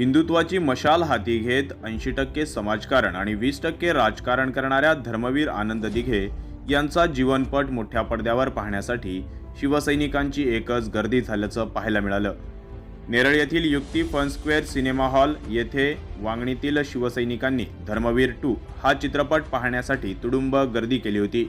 हिंदुत्वाची मशाल हाती घेत ऐंशी टक्के समाजकारण आणि वीस टक्के राजकारण करणाऱ्या धर्मवीर आनंद दिघे यांचा जीवनपट मोठ्या पडद्यावर पाहण्यासाठी शिवसैनिकांची एकच गर्दी झाल्याचं पाहायला मिळालं. नेरळ येथील युक्ती फन स्क्वेअर सिनेमा हॉल येथे वांगणीतील शिवसैनिकांनी धर्मवीर टू हा चित्रपट पाहण्यासाठी तुडुंब गर्दी केली होती.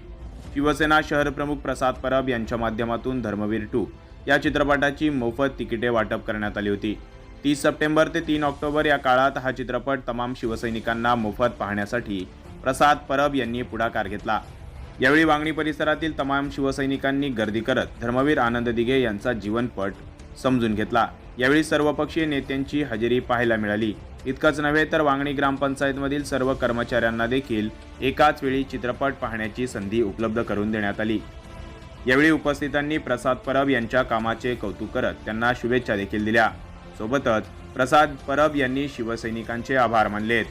शिवसेना शहरप्रमुख प्रसाद परब यांच्या माध्यमातून धर्मवीर टू या चित्रपटाची मोफत तिकिटे वाटप करण्यात आली होती. तीस सप्टेंबर ते तीन ऑक्टोबर या काळात हा चित्रपट तमाम शिवसैनिकांना मोफत पाहण्यासाठी प्रसाद परब यांनी पुढाकार घेतला. यावेळी वांगणी परिसरातील तमाम शिवसैनिकांनी गर्दी करत धर्मवीर आनंद दिघे यांचा जीवनपट समजून घेतला. यावेळी सर्वपक्षीय नेत्यांची हजेरी पाहायला मिळाली. इतकंच नव्हे तर वांगणी ग्रामपंचायतमधील सर्व कर्मचाऱ्यांना देखील एकाच वेळी चित्रपट पाहण्याची संधी उपलब्ध करून देण्यात आली. यावेळी उपस्थितांनी प्रसाद परब यांच्या कामाचे कौतुक करत त्यांना शुभेच्छा देखील दिल्या. सोबतच प्रसाद परब यांनी शिवसैनिकांचे आभार मानलेत.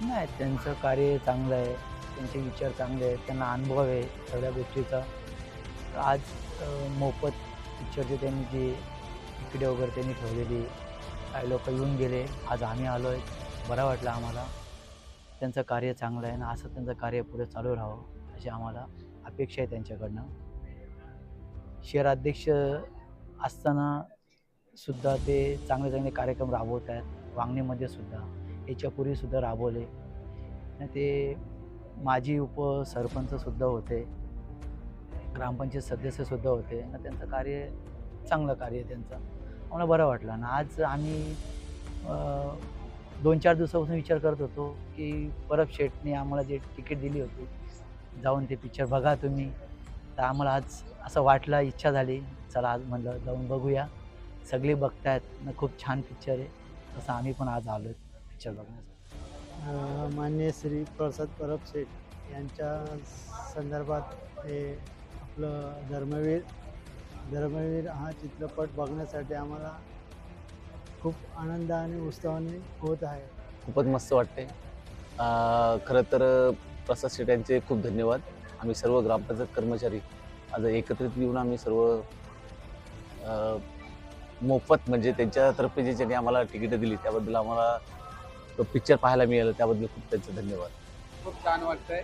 नाही त्यांचं कार्य चांगलं आहे. त्यांचे विचार चांगले आहेत. त्यांना अनुभव आहे सगळ्या गोष्टीचा. आज मोफत पिक्चरचे त्यांनी जे तिकडे वगैरे त्यांनी ठेवलेली काही लोक येऊन गेले. आज आम्ही आलो आहे बरं वाटलं आम्हाला. त्यांचं कार्य चांगलं आहे आणि असं त्यांचं कार्य पुढे चालू राहावं अशी आम्हाला अपेक्षा आहे त्यांच्याकडनं. शहराध्यक्ष असताना सुद्धा ते चांगले चांगले कार्यक्रम राबवत आहेत. वांगणीमध्ये सुद्धा. याच्यापूर्वी सुद्धा राबवले. ते माजी उपसरपंचसुद्धा होते. ग्रामपंचायत सदस्यसुद्धा होते. आणि त्यांचं कार्य चांगलं कार्य त्यांचं. आम्हाला बरं वाटलं. आणि आज आम्ही दोन चार दिवसापासून विचार करत होतो की परब शेटने आम्हाला जे तिकीट दिली होती जाऊन ते पिक्चर बघा तुम्ही. तर आम्हाला आज असं वाटलं इच्छा झाली. चला आज म्हणलं जाऊन बघूया. सगळे बघतायत. ना खूप छान पिक्चर आहे. तसं आम्ही पण आज आलो पिक्चर बघण्यासाठी. अ, माननीय श्री प्रसाद परब शेठ यांच्या संदर्भात हे आपलं धर्मवीर धर्मवीर हा चित्रपट बघण्यासाठी आम्हाला खूप आनंद आणि उत्साहाने होत आहे. खूपच मस्त वाटते अं, खरं तर प्रसाद शेट यांचे खूप धन्यवाद. आम्ही सर्व ग्रामपंचायत कर्मचारी आज एकत्रित येऊन आम्ही सर्व मोफत म्हणजे त्यांच्यातर्फे जे ज्यांनी आम्हाला तिकीटं दिली त्याबद्दल आम्हाला तो पिक्चर पाहायला मिळालं त्याबद्दल खूप त्यांचे धन्यवाद. खूप छान वाटतंय.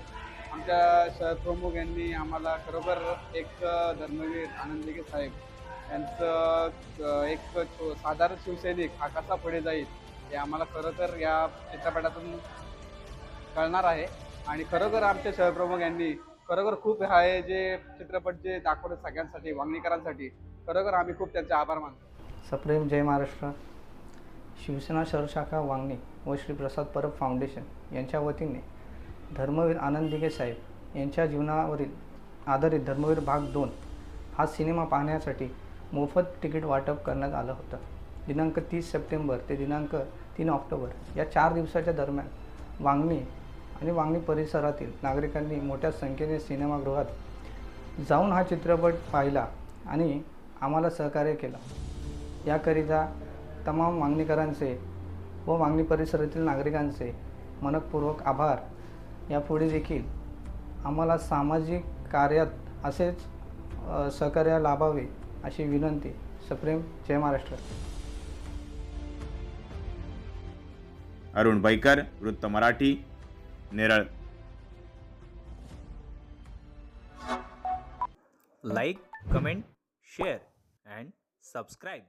आमच्या शहर प्रमुख यांनी आम्हाला खरोखर एक धर्मवीर आनंदगे साहेब यांचं एक साधारण शिवसैनिक हा कसा पुढे जाईल हे आम्हाला खरं तर या चित्रपटातून कळणार आहे. आणि खरोखर आमच्या शहरप्रमुख यांनी खरोखर खूप आहे जे चित्रपट जे दाखवले सगळ्यांसाठी वांगणीकरांसाठी खरोखर आम्ही खूप त्यांचे आभार मानतो. सप्रेम जय महाराष्ट्र. शिवसेना शहर शाखा वांगणी व श्री प्रसाद परब फाउंडेशन यांच्या वतीने धर्मवीर आनंद दिघे साहेब यांच्या जीवनावरील आधारित धर्मवीर भाग दोन हा सिनेमा पाहण्यासाठी मोफत तिकीट वाटप करण्यात आलं होतं. दिनांक तीस सप्टेंबर ते दिनांक तीन ऑक्टोबर या चार दिवसाच्या दरम्यान वांगणी आणि वांगणी परिसरातील नागरिकांनी मोठ्या संख्येने सिनेमागृहात जाऊन हा चित्रपट पाहिला आणि आम्हाला सहकार्य केलं. याकरिता तमाम मागणीकरांचे व मागणी परिसरातील नागरिकांचे मनपूर्वक आभार. यापुढे देखील आम्हाला सामाजिक कार्यात असेच सहकार्य लाभावे अशी विनंती. सप्रेम जय महाराष्ट्र. अरुण बैकर वृत्त Marathi. Neral like comment share and subscribe